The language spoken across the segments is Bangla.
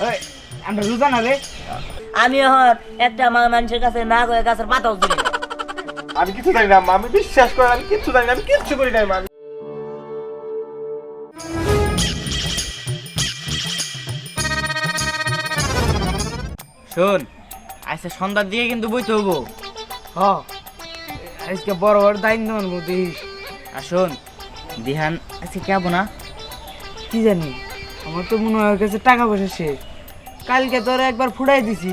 ওই, আমরা রোজা না রে। আমি এখন একটা মানুষের কাছে না করে গাছের পাতাও না। আমি কিছু জানি না আমি বিশ্বাস করেন আমি কিচ্ছু জানি না আমি কিচ্ছু করি মা। আমি- শোন আজকে সন্ধ্যার দিকে কিন্তু বইতে হব। হ আজকে বড় বড় দায়িত্ব আনব দিস আর শোন দিহান আজকে কেবো না? কি জানি আমার তো মনে হয় কাছে টাকা পয়সা শেষ। কালকে তোর একবার ফুটাই দিছি।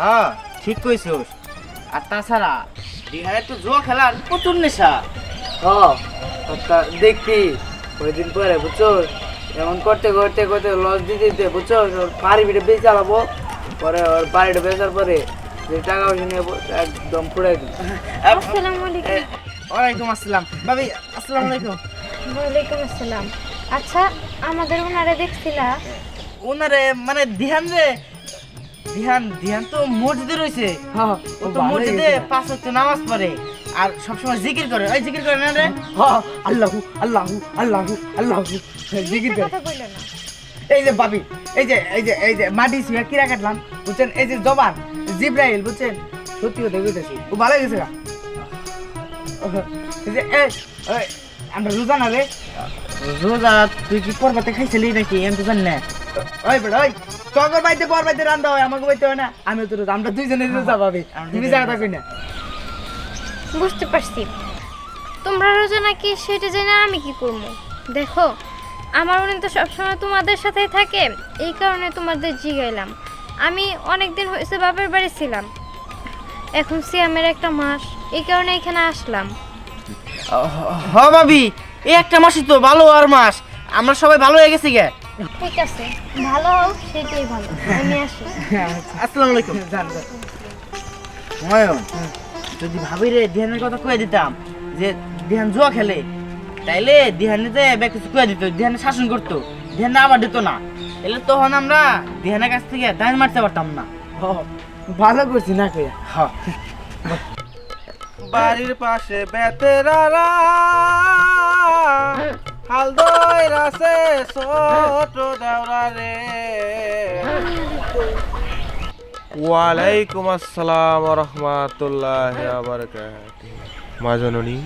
হ্যাঁ ঠিক কইছস। আর তাছাড়া দিহানের তো জুয়া খেলার প্রচুর নেশা। ও দেখতি কয়েকদিন পরে বুঝছ এমন করতে করতে করতে লস দিতে দিতে বুঝছ ওর বাড়ি বিটে বেঁচে চালাবো। পরে ওর বাড়িটা বেচার পরে যে টাকা পয়সা নিয়ে একদম ফুড়াই দিই আসসালামু ওয়ালাইকুম আসসালাম। ভাবি আসসালামু আলাইকুম। ওয়ালাইকুম আসসালাম। আচ্ছা আমাদের ওনারে দেখছিলা? ওনারে মানে ধ্যান রে। ধ্যান ধ্যান তো মসজিদে রয়েছে। ও তো মসজিদে পাঁচ ওয়াক্ত নামাজ পড়ে আর সবসময় জিকির করে। ওই জিকির করে না রে? আল্লাহু আল্লাহু আল্লাহু আল্লাহু। জিকির করে। কথা কইলো না। এই যে ভাবি এই যে এই যে এই যে মাটি শুয়ে কিরা কাটলাম বুঝছেন? এই যে জবান জিব্রাইল বুঝছেন? সত্যি কথা কইতেছি। ও ভালো গেছে গা। এই যে এই এই, আমরা রোজা না রে? রোজা তুই কি পর্বতে খাইছিলি নাকি? আমি তো জানি না। ওই বেড়া ওই তগর বাইতে পর বাইতে রান্দা হয় আমাকে বাইতে হয় না। আমি তো আমরা দুইজনে রোজা পাবি। তুমি জায়গা কই না বুঝতে পারছি। তোমরা রোজা নাকি সেটা জেনে আমি কি করব? দেখো আমার উনি তো সবসময় তোমাদের সাথেই থাকে এই কারণে তোমাদের জিগাইলাম। আমি অনেক দিন হয়েছে বাপের বাড়ি ছিলাম। এখন সিয়ামের একটা মাস এই কারণে এখানে আসলাম। হ ভাবি এই একটা মাসই তো ভালো আর মাস। আমরা সবাই ভালো হয়ে গেছি গে। ঠিক আছে ভালো হোক সেটাই ভালো। আমি আসি। আসসালামু আলাইকুম। নয়ন যদি ভাবি রে ধ্যানের কথা কয়ে দিতাম যে ধ্যান জুয়া খেলে তাইলে ধ্যানেতে ব্যাগ কিছু কয়ে দিত ধ্যানে শাসন করতো ধ্যান আবার দিত না। এলে তখন আমরা ধ্যানের কাছ থেকে দান মারতে পারতাম না। ভালো করছি না কইয়া। হ্যাঁ বাড়ির পাশে বেতেরারা হাল দইরাছে ছোট দেওরা রে। ওয়ালাইকুম আসসালাম রহমাতুল্লাহ মা জননী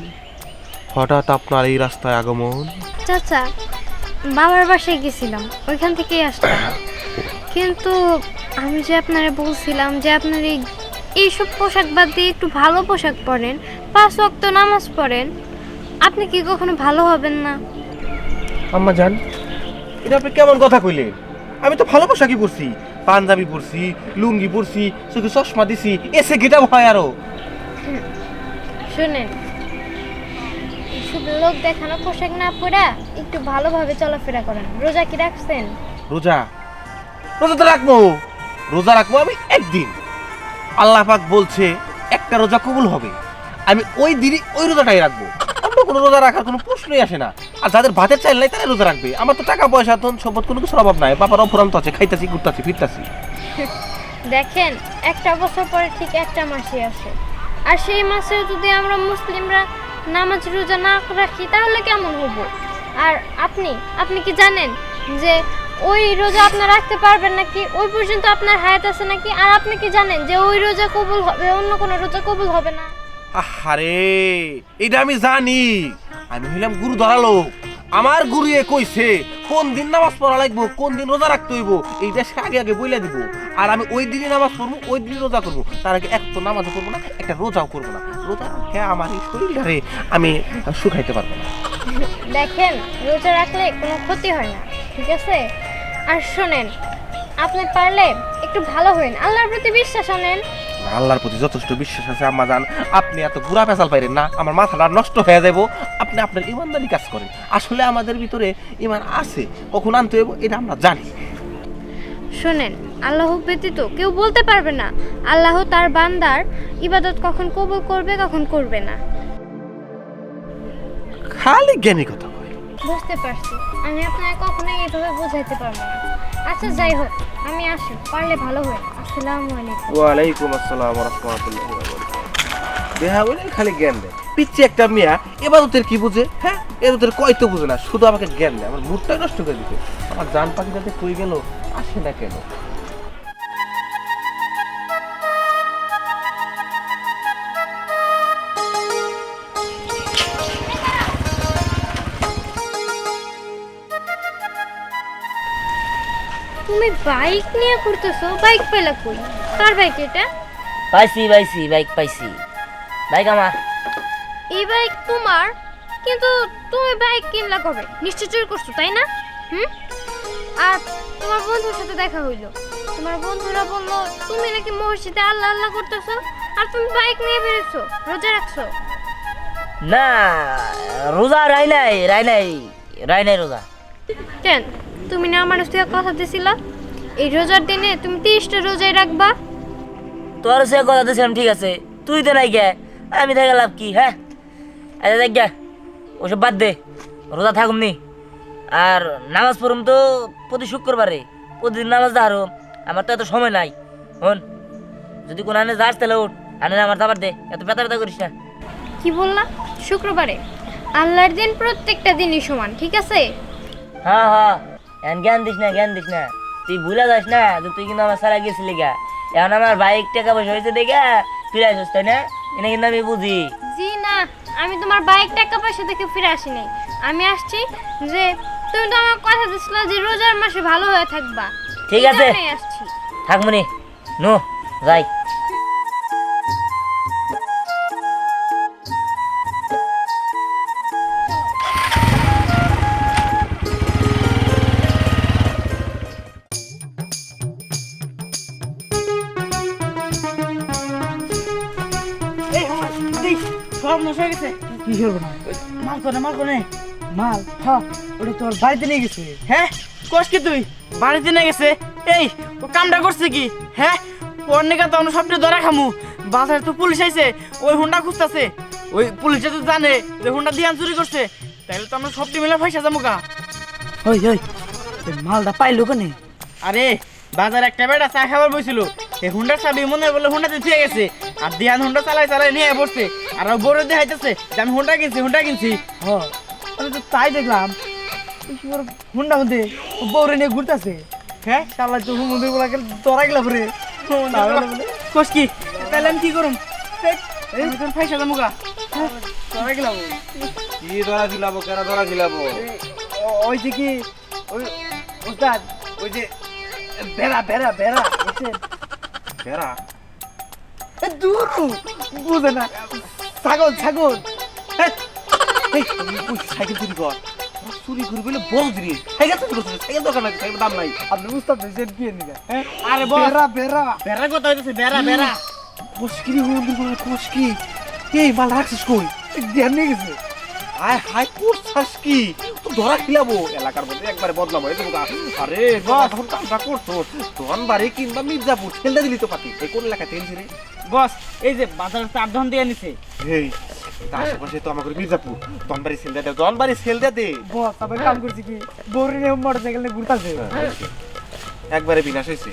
হঠাৎ আপনার এই রাস্তায় আগমন? চাচা বাবার বাসায় গেছিলাম ওইখান থেকেই আসলাম। কিন্তু আমি যে আপনারা বলছিলাম যে আপনার এই এইসব পোশাক বাদ দিয়ে একটু ভালো পোশাক পরেন পাঁচ ওয়াক্ত নামাজ পড়েন আপনি কি কখনো ভালো হবেন না? আম্মা জান। এটা আপনি কেমন কথা কইলেন আমি তো ভালো পোশাকই পরছি পাঞ্জাবি পরছি লুঙ্গি পরছি চোখে চশমা দিছি এসে গেটা হয় আরও। শুনেন এইসব লোক দেখানো পোশাক না পরা একটু ভালোভাবে চলাফেরা করেন। রোজা কি রাখছেন? রোজা? রোজা তো রাখব। রোজা রাখব আমি একদিন। আল্লাহ পাক বলছে একটা রোজা কবুল হবে। আমি ওই দিনই ওই রোজাটাই রাখব। অন্য কোনো রোজা রাখার কোনো প্রশ্নই আসে না। আর যাদের ভাতের চাইল নাই, তারা রোজা রাখবে। আমার তো টাকা পয়সা, ধন সম্পদ, কোনো কিছুর অভাব নাই। বাবার অফুরান্ত আছে, খাইতাছি, ঘুরতাছি, ফিরতাছি। দেখেন, একটা বছর পরে ঠিক একটা মাসই আসে। আর সেই মাসে যদি আমরা মুসলিমরা নামাজ রোজা না রাখি, তাহলে কেমন হব? আর আপনি আপনি কি জানেন যে ওই রোজা আপনি রাখতে পারবেন নাকি? ওই পর্যন্ত আপনার হায়াত আছে নাকি? আর আপনি কি জানেন যে ওই রোজা কবুল হবে, অন্য কোনো রোজা কবুল হবে না? আহারে, এটা আমি জানি। আমি হইলাম গুরু ধরালো আমার গুরু এ কইছে, কোন দিন নামাজ পড়া লাগবো, কোন দিন রোজা রাখতে হইব, এইটা সে আগে আগে বইলা দিব। আর আমি ওই দিনই নামাজ পড়ব, ওই দিনই রোজা করব। তার আগে এক তো নামাজও করব না, একটা রোজাও করব না। রোজা হ্যাঁ আমার এই শরীরে আমি শুকাইতে পারব না। দেখেন, রোজা রাখলে কোনো ক্ষতি হয় না, ঠিক আছে? আর শোনেন, আপনি পারলে একটু ভালো হইন। আল্লাহর প্রতি বিশ্বাস আনেন। আল্লাহর প্রতি যথেষ্ট বিশ্বাস আছে আম্মা জান আপনি এত ঘুরা পেঁচাল পাইরেন না আমার মাথাটা নষ্ট হয়ে যাব আপনি আপনার ইমানদারি কাজ করেন। আসলে আমাদের ভিতরে ইমান আছে কখন আনতে হইব এটা আমরা জানি। শোনেন আল্লাহ ব্যতীত কেউ বলতে পারবে না আল্লাহ তার বান্দার ইবাদত কখন কবুল করবে কখন করবে না। খালি জ্ঞানী কথা বুঝতে পারছি আমি আপনাকে কখনোই এইভাবে বোঝাইতে পারব না। আচ্ছা যাই হোক, আমি আসি, পারলে ভালো হয়। আসসালামু আলাইকুম। ওয়ালাইকুম আসসালাম ওয়া রাহমাতুল্লাহি ওয়া বারাকাতুহু দেহা বলে খালি জ্ঞান দেয়। পিচ্ছি একটা মিয়া এবাদতের কি বুঝে হ্যাঁ? এবাদতের কয় তো বুঝে না, শুধু আমাকে জ্ঞান দেয়। আমার মুডটা নষ্ট করে দিতে আমার জান পাখি যাতে কই গেল, আসে না কেন? বাইক নিয়ে ঘুরতেছো? বাইক পেলা কই? কার বাইক এটা? পাইছি পাইছি বাইক পাইছি। বাইক আমার। এই বাইক তোমার? কিন্তু তুমি বাইক কিনলা কবে? নিশ্চয় চুরি করছ তাই না? হুম? আর তোমার বন্ধুর সাথে দেখা হইল। তোমার বন্ধুরা বলল তুমি নাকি মসজিদে আল্লাহ আল্লাহ করতেছো? আর তুমি বাইক নিয়ে বেরোছো রোজা রাখছো? না রোজা রাই নাই রাই নাই রাই নাই রোজা। কেন? তুমি না আমার সাথে কথা দিছিলা? এই রোজার দিনে তুমি তিরিশটা রোজায় রাখবা। তোর সে কথা দিয়েছিলাম ঠিক আছে। তুই তো নাই গে আমি থেকে লাভ কি হ্যাঁ? আচ্ছা দেখ গে ওসব বাদ দে রোজা থাকুম নি। আর নামাজ পড়ুম তো প্রতি শুক্রবারে প্রতিদিন নামাজ দাঁড়ো আমার তো এত সময় নাই। হন যদি কোনো আনে যাস তাহলে উঠ আনে আমার যাবার দে এত ব্যথা ব্যথা করিস না। কি বললা? শুক্রবারে? আল্লাহর দিন প্রত্যেকটা দিনই সমান ঠিক আছে? হ্যাঁ হ্যাঁ। এখন জ্ঞান দিস না জ্ঞান দিস না। তুই ভুলে যাস না যে তুই কিন্তু আমার সারা গেছিলি গা। এখন আমার বাইক টাকা পয়সা হয়েছে দেখে ফিরে আসিস তাই না? এটা কিন্তু আমি বুঝি। জি না আমি তোমার বাইক টাকা পয়সা দেখে ফিরে আসিনি আমি আসছি যে তুমি তো আমার কথা দিছিলে যে রোজার মাসে ভালো হয়ে থাকবা। ঠিক আছে। থাকমনি নো যাই। সব হয়ে গেছে। কি করব না মাল কোনে মাল কোনে? মাল হ ওটা তোর বাড়িতে নিয়ে গেছে। হ্যাঁ? কস কি তুই? বাড়িতে নিয়ে গেছে? এই ও কামটা করছে কি? হ্যাঁ? নিকা তো আমরা সবটা ধরা খামু। বাজারে তো পুলিশ আইছে ওই হুন্ডা খুঁজতেছে। ওই পুলিশে তো জানে যে হুন্ডা দিয়ান চুরি করছে। তাহলে তো আমরা সবটি মিলে পয়সা যাব গা। ওই ওই মালটা পাইলো কেনে? আরে বাজার একটা বেটা চা খাবার বইছিল। এই হুন্ডার চাবি মনে হয় বলে হুন্ডাতে থুয়ে গেছে। আর দিয়ান হুন্ডা চালাই চালাই নিয়ে পড়ছে আর বড় দেখাইতেছে যে আমি হুন্ডা কিনছি হুন্ডা কিনছি। হ আমি তো তাই দেখলাম। হুন্ডা ও বউরে নিয়ে ঘুরতেছে। হ্যাঁ শালা তো হুমুদের বলা গেল তোরা গেলা পরে। কোস কি? তাহলে আমি কি করুম? এই এখন পয়সা যাব গা। তোরা গেলাম কি ধরা খিলাবো কেন ধরা খিলাবো ওই যে কি ওই ওস্তাদ ওই যে বেড়া বুঝছেন? কেরা এ দূর! বুঝে না। ছাগল ছাগল। এই, এই, সাইকেল চুরি কর? চুরি করবি বলে বড় জিনিস সাইকেল চুরি করছিস সাইকেল দরকার নাই সাইকেল দাম নাই। আপনি উস্তাদ হয়েছেন কি নিগা হ্যাঁ? আরে বেড়া বেড়া। বেড়া কথা হইতেছে বেড়া বেড়া। কোসকিরি হুন্দি বলে কোসকি এই মাল রাখছিস কই? ধ্যান নিয়ে গেছে। হাই হাই করছাস কি তো ধরা খিলাবো। এলাকার মধ্যে একবারে যাব গা। আরে বাবা তখন কামটা করতো। তখন বাড়ি কিংবা মির্জাপুর ছেলটা দিলি তো পাতি। এই কোন এলাকা তেলছি রে? বস এই যে বাজারে চার ধন দিয়ে নিছে এই তার আশেপাশে তো আমাকে মির্জাপুর। তখন বাড়ি ছেলটা দে তখন বাড়ি ছেলটা দে। বস তবে কাম করছি কি? বউরে নিয়ে মোটর সাইকেল নিয়ে ঘুরতেছে একবারে বিনাশ হয়েছে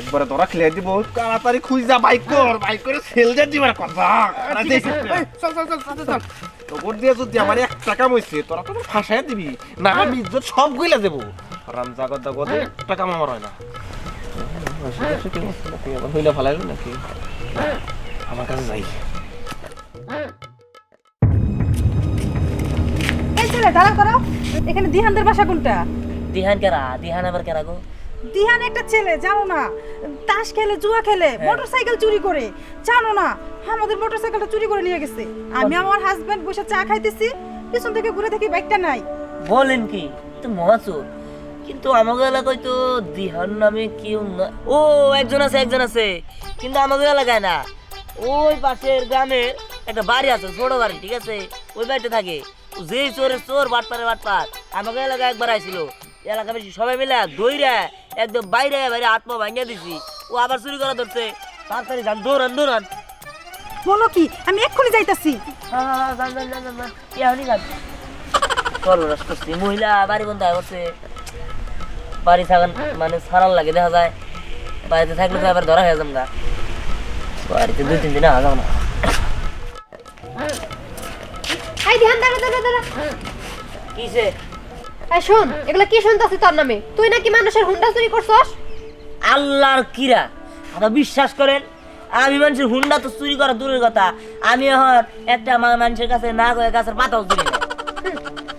একবারে ধরা খেলে দিব তাড়াতাড়ি খুঁজা বাইক কর বাইক করে ছেলটা দিবার কথা। চল চল চল চল চল তোর দিয়ে যদি আমার এক টাকা মইছে তোরা তো ফাঁসাই দিবি। না আমি ইজ্জত সব গইলা দেবো। রাম জাগত জাগত টাকা আমার হয় না। হইলে ভালো নাকি? আমার কাছে যাই এই ছেলে দাঁড়া করো এখানে দিহানদের বাসা কোনটা? দিহান কেরা? দিহান আবার কেরা গো? দিহান একটা ছেলে জানো না? তাস খেলে জুয়া খেলে মোটরসাইকেল চুরি করে। জানো না আমাদের মোটরসাইকেলটা চুরি করে নিয়ে গেছে। আমি আমার হাজবেন্ড বসে চা খাইতেছি পিছন থেকে ঘুরে দেখি বাইকটা নাই। বলেন কি তো মহাচোর। কিন্তু আমাকে এলাকায় তো দিহান নামে কেউ না। ও একজন আছে একজন আছে। কিন্তু আমাকে এলাকায় না। ওই পাশের গ্রামের একটা বাড়ি আছে ছোট বাড়ি ঠিক আছে? ওই বাড়িতে থাকে। যে চোরের চোর বাটপারে বাটপার। আমাদের এলাকায় একবার আইছিল। এলাকা বেশি সবাই মিলে দইরা একদম বাইরে বাইরে আত্মা ভাঙিয়ে দিছি। ও আবার চুরি করা ধরছে। তাড়াতাড়ি যান দৌড়ান দৌড়ান। বলো কি আমি এক্ষুনি যাইতাছি। মহিলা বাড়ি বন্ধ হয়ে বাড়ি থাকান মানে সারাল লাগে দেখা যায় বাড়িতে থাকলে তো আবার ধরা হয়ে যাম গা বাড়িতে দুই তিন দিনে আসাম না। এই ধ্যান দাঁড়া দাঁড়া দাঁড়া। কিসে? এই শোন এগুলা কি শুনতাছিস তোর নামে? তুই নাকি মানুষের হুন্ডা চুরি করছস? আল্লাহর কিরা। আপনারা বিশ্বাস করেন আমি মানুষের হুন্ডা তো চুরি করা দূরের কথা। আমি এখন একটা মানুষের কাছে না করে গাছের পাতাও চুরি না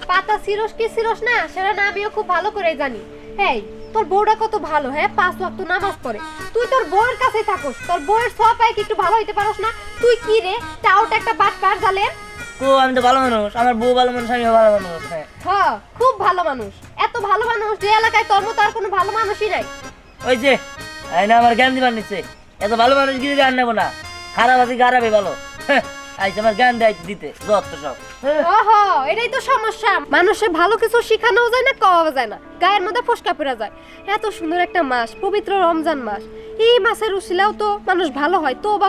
পাতা সিরস কি সিরস না সেটা না আমিও খুব ভালো করে জানি। এই তোর বউটা কত ভালো হ্যাঁ? পাঁচ ওয়াক্ত নামাজ পড়ে। তুই তোর বউয়ের থাকোস। তোর বউয়ের সব পায় কি একটু ভালো হইতে পারোস না? তুই কি রে? টাউট একটা বাট পার ও আমি তো ভালো মানুষ। আমার বউ ভালো মানুষ আমিও ভালো মানুষ হ্যাঁ। হ্যাঁ খুব ভালো মানুষ। এত ভালো মানুষ যে এলাকায় তোর মতো আর কোনো ভালো মানুষই নাই। ওই যে না আমার জ্ঞান দিবার নিচ্ছে এত ভালো মানুষ গিয়ে জ্ঞান নেব না। খারাপ আছে খারাপই ভালো। সব। হ্যাঁ। মানুষের মধ্যে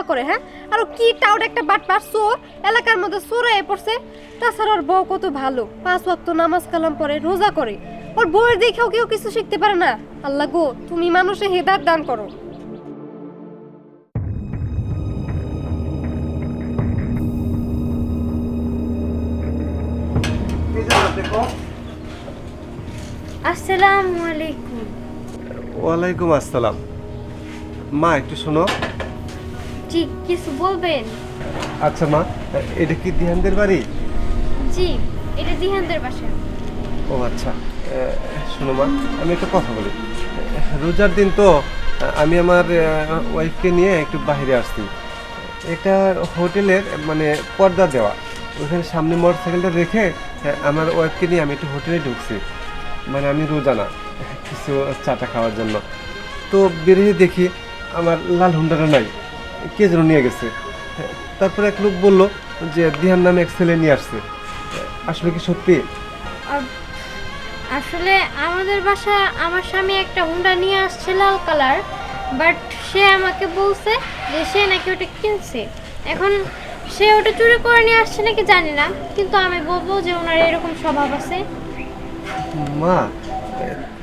করে চোর হয়ে পড়ছে। তাছাড়া ওর বউ কত ভালো। পাঁচ ওয়াক্ত নামাজ কালাম পড়ে, রোজা করে। ওর বউয়ের দেখেও কেউ কিছু শিখতে পারে না। আল্লাহ গো, তুমি মানুষে হেদার দান করো। আসসালামু আলাইকুম। ওয়ালাইকুম আসসালাম। মা একটু শোনো। জি কিছু বলবেন? আচ্ছা মা এটা কি দিহানদের বাড়ি? জি এটা দিহানদের বাসা। ও আচ্ছা শোনো মা আমি একটা কথা বলি। রোজার দিন তো আমি আমার ওয়াইফকে নিয়ে একটু বাইরে আসছি। এটা হোটেলের মানে পর্দা দেওয়া। ওখানে সামনে মোটর সাইকেলটা রেখে আমার ওয়াইফকে নিয়ে আমি একটু হোটেলে ঢুকছি। মানে আমি রোজা না, কিছু চাটা খাওয়ার জন্য। তো বেরিয়ে দেখি আমার লাল হুন্ডাটা নাই কে যেন নিয়ে গেছে। তারপরে এক লোক বলল যে দিহান নামে এক ছেলে নিয়ে আসছে। আসলে কি সত্যি? আসলে আমাদের বাসা, আমার স্বামী একটা হুন্ডা নিয়ে আসছে লাল কালার, বাট সে আমাকে বলছে যে সে নাকি ওটা কিনছে। এখন সে ওটা চুরি করে নিয়ে আসছে নাকি জানি না, কিন্তু আমি বলব যে ওনার এরকম স্বভাব আছে। মা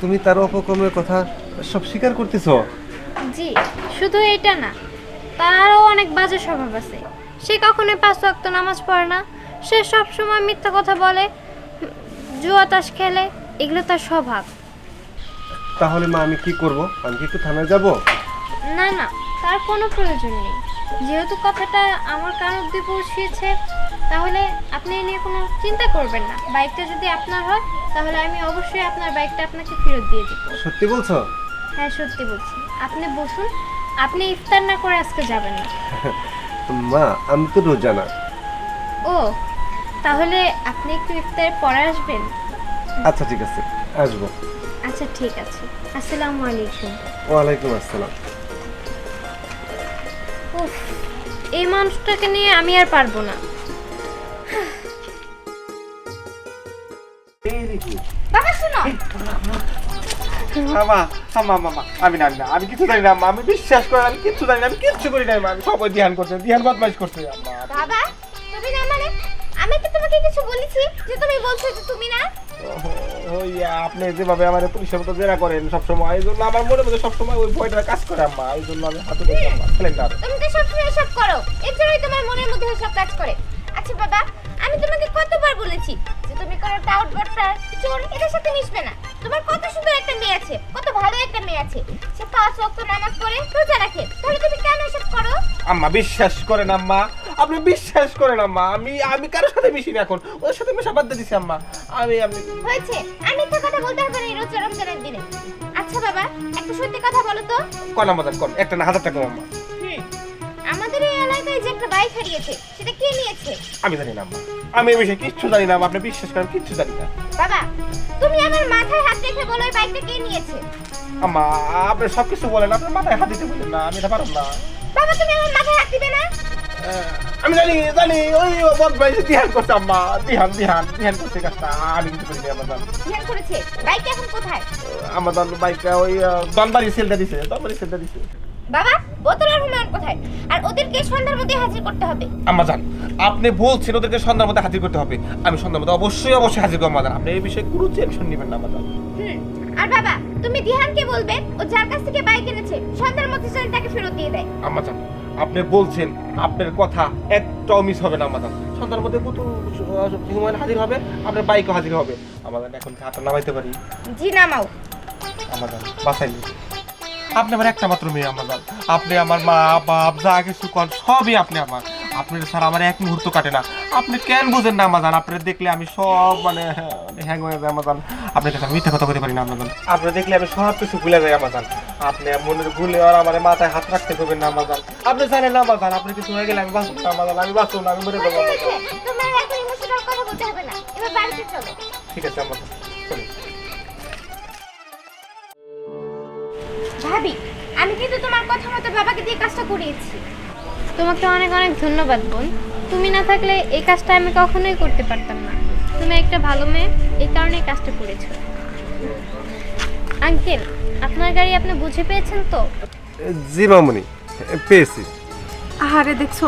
তুমি তার অপকর্মের কথা সব স্বীকার করতেছো? জি শুধু এটা না তারও অনেক বাজে স্বভাব আছে। সে কখনোই পাঁচ ওয়াক্ত নামাজ পড়ে না। সে সব সময় মিথ্যা কথা বলে জুয়া তাস খেলে এগুলো তার স্বভাব। তাহলে মা আমি কি করব? আমি কি একটু থানায় যাব? না না তার কোনো প্রয়োজন নেই। যেহেতু কথাটা আমার কান অব্দি পৌঁছিয়েছে তাহলে আপনি এ নিয়ে কোনো চিন্তা করবেন না। বাইকটা যদি আপনার হয় তাহলে আমি অবশ্যই আপনার বাইকটা আপনাকে ফেরত দিয়ে দিব। সত্যি বলছো? হ্যাঁ সত্যি বলছি। আপনি বসুন আপনি ইফতার না করে আজকে যাবেন না। মা আমি তো রোজা না। ও তাহলে আপনি একটু ইফতার পরে আসবেন? আচ্ছা ঠিক আছে আসব। আচ্ছা ঠিক আছে। আসসালামু আলাইকুম। ওয়ালাইকুম আসসালাম। উফ এই মানুষটাকে নিয়ে আমি আর পারব না। বাবা শুনো। আমা আমা মামা আমি না আমি কিছু জানি না আমি বিশ্বাস করি আমি কিছু জানি না আমি কিচ্ছু করি না আমি সবাই ধ্যান করছে ধ্যান বদমাইশ করছে আম্মা। বাবা তুমি না মানে আমি তোমাকে কিছু বলেছি যে তুমি বলছো যে তুমি না। আপনি যেভাবে আমার পুলিশের মতো জেরা করেন সবসময় এই জন্য আমার মনে মধ্যে সবসময় ওই ভয়টা কাজ করে আম্মা এই জন্য আমি হাতে আম্মা তুমি তো সবসময় এসব করো এর জন্যই তোমার মনের মধ্যে সব কাজ করে। আচ্ছা বাবা আমি তোমাকে কতবার বলেছি তুমি কোনো টাউট বাট্টার চোর এদের সাথে মিশবে না। তোমার কত সুন্দর একটা মেয়ে আছে কত ভালো একটা মেয়ে আছে। সে পাঁচ ওয়াক্ত নামাজ পড়ে রোজা রাখে। তাহলে তুমি কেন এসব করো? আম্মা বিশ্বাস করেন আম্মা আপনি বিশ্বাস করেন আম্মা আমি আমি কারোর সাথে মিশি না এখন। ওর সাথে মেশা বাদ দিয়ে দিছি আম্মা। আমি আমি হয়েছে। আমি তো কথা বলতে হবে না এই রোজা রমজানের দিনে। আচ্ছা বাবা একটা সত্যি কথা বলো তো। কন আমাদের কন একটা না হাজার টাকা আম্মা। একটা বাইক হারিয়েছে সেটা কে নিয়েছে? আমি জানি না আম্মা। আমি এই বিষয়ে কিচ্ছু জানি না আপনি বিশ্বাস করেন কিচ্ছু জানি না। বাবা তুমি আমার মাথায় হাত রেখে বলো এই বাইকটা কে নিয়েছে? আম্মা আপনি সব কিছু বলেন আপনার মাথায় হাত দিতে বলেন না আমি এটা পারব না। বাবা তুমি আমার মাথায় হাত দিবে না? আমি জানি জানি ওই বদমাইশ ধ্যান করছে আম্মা। ধ্যান ধ্যান ধ্যান করছে কাজটা আমি কিছু করি আমার দান ধ্যান করেছে বাইকটা এখন কোথায়? আমার দান বাইকটা ওই দনবাড়ি সেলটা দিছে দনবাড়ি সেলটা দিছে। বাবা বোতল আর হুমায়ুন কোথায়? আর ওদেরকে সন্ধ্যার মধ্যে হাজির করতে হবে। আম্মা জান আপনি বলছেন ওদেরকে সন্ধ্যার মধ্যে হাজির করতে হবে। আমি সন্ধ্যার মধ্যে অবশ্যই অবশ্যই হাজির করব আমাদের আপনি এই বিষয়ে কোনো টেনশন নেবেন না হুম আর বাবা তুমি দিহানকে বলবে ও যার কাছ থেকে বাইক এনেছে সন্ধ্যার মধ্যে যেন তাকে ফেরত দিয়ে দেয়। আম্মা জান আপনি বলছেন আপনার কথা একটাও মিস হবে না আমাদের সন্ধ্যার মধ্যে কত হুমায়ুন হাজির হবে আপনার বাইকও হাজির হবে। আমাদের এখন হাতটা নামাইতে পারি। জি নামাও। আমাদের বাসাইলি আপনি আমার একটা মাত্র মেয়ে আমার আমাদের আপনি আমার মা বাপ যা কিছু কর সবই আপনি আমার। আপনার স্যার আমার এক মুহূর্ত কাটে না। আপনি কেন বুঝেন না আমাজান আপনি দেখলে আমি সব মানে হ্যাং হয়ে যায় আমাজান আপনার কাছে আমি মিথ্যা কথা বলতে পারি না আমাজান আপনি দেখলে আমি সব কিছু ভুলে যাই আমাজান আপনি মনের ভুলে আর আমার মাথায় হাত রাখতে পারবেন না আমাজান আপনি জানেন না আমাজান আপনি কিছু হয়ে গেলে আমি বাঁচব না আমাজান আমি বাঁচব না আমি মরে যাব তোমার এখন ইমোশনাল কথা বলতে হবে না। এবার বাড়িতে চলো। ঠিক আছে আমাজান ভাবি আমি কিন্তু তোমার কথা মতো বাবাকে দিয়ে কাজটা করিয়েছি। তোমাকে অনেক অনেক ধন্যবাদ বোন। তুমি না থাকলে এই কাজটা আমি কখনোই করতে পারতাম না। তুমি একটা ভালো মেয়ে এই কারণে কাজটা করেছ। আঙ্কেল আপনার গাড়ি আপনি বুঝে পেয়েছেন তো? জি মামুনি পেয়েছি। আহারে দেখছ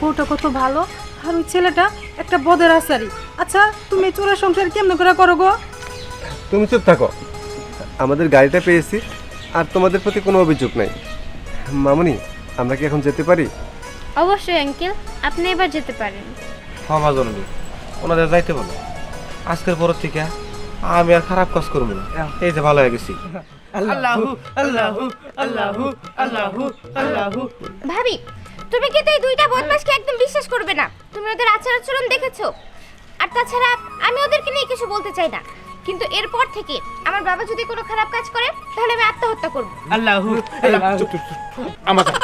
বউটা কত ভালো। আর ওই ছেলেটা একটা বদের আসারি। আচ্ছা তুমি চোরের সংসার কেমনে করে করো গো? তুমি চুপ থাকো। আমাদের গাড়িটা পেয়েছি। আর তোমাদের প্রতি কোনো অভিযোগ নাই। মামুনি আমরা কি এখন যেতে পারি? অবশ্যই আঙ্কেল। আপনি এবার যেতে পারেন। ক্ষমা জননী। ওনাদের যাইতে বলো। আজকের পর থেকে আমি আর খারাপ কাজ করব না। এই যে ভালো হয়ে গেছি। আল্লাহু আল্লাহু আল্লাহু আল্লাহু আল্লাহু। ভাবি তুমি কিন্তু এই দুইটা বদমাশকে একদম বিশ্বাস করবে না। তুমি ওদের আচার আচরণ দেখেছ। আর তাছাড়া আমি ওদেরকে নিয়ে কিছু বলতে চাই না। কিন্তু এরপর থেকে আমার বাবা যদি কোনো খারাপ কাজ করে তাহলে আমি আত্মহত্যা করব। আল্লাহু আমাজান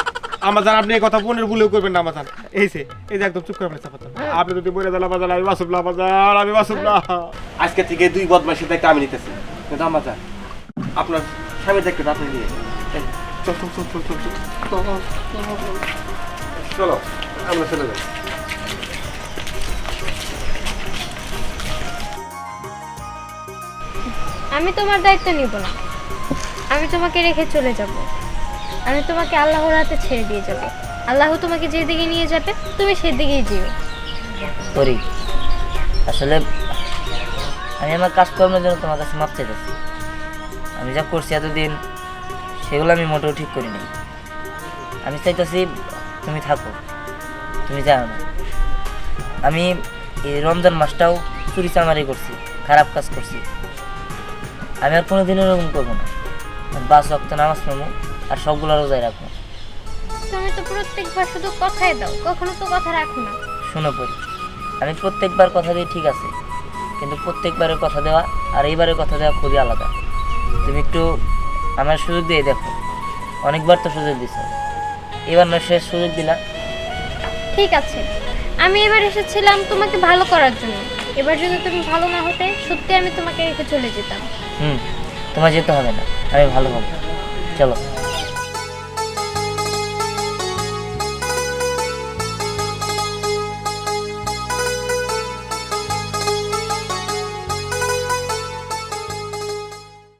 আমাজান আপনি এই কথা বোনের ভুলেও করবেন না আমাজান। এই যে এই যে একদম চুপ করে আপনি চাপাতেন আপনি যদি বলে দেন আমাজান আমি বাসুব না আমাজান আমি বাসুব না আজকে থেকে দুই বদমাসের দায়িত্ব আমি নিতেছি। কিন্তু আমাজান আপনার স্বামীর দায়িত্বটা আপনি নিয়ে চল চল চল চল চল চল। চলো আমরা চলে যাই। আমি তোমার দায়িত্ব নিব না। আমি তোমাকে রেখে চলে যাব। আমি তোমাকে আল্লাহর হাতে ছেড়ে দিয়ে যাব। আল্লাহ তোমাকে যেদিকে নিয়ে যাবে, তুমি সেদিকেই যেও। করি। আসলে আমি আমার কাজকর্মের জন্য তোমার কাছে মাপ চাইতেছি। আমি যা করছি এতদিন, সেগুলো আমি মোটেও ঠিক করিনি আমি চাইতেছি তুমি থাকো। তুমি জানো না। আমি এই রমজান মাসটাও চুরি চামারি করছি, খারাপ কাজ করছি। আমি আর কোনোদিনও এরকম করব না। বাস রক্ত নামাজ পড়ব আর সবগুলো রোজায় রাখব। তুমি তো প্রত্যেকবার শুধু কথাই দাও কখনো তো কথা রাখো না। শোনো পরি আমি প্রত্যেকবার কথা দিই ঠিক আছে কিন্তু প্রত্যেকবারের কথা দেওয়া আর এইবারের কথা দেওয়া খুবই আলাদা। তুমি একটু আমার সুযোগ দিয়ে দেখো অনেকবার তো সুযোগ দিছো। এবার না শেষ সুযোগ দিলা। ঠিক আছে আমি এবার এসেছিলাম তোমাকে ভালো করার জন্য। এবার যদি তুমি ভালো না হতে সত্যি আমি তোমাকে রেখে চলে যেতাম। হুম তোমার যেতে হবে না আমি ভালো হব। চলো।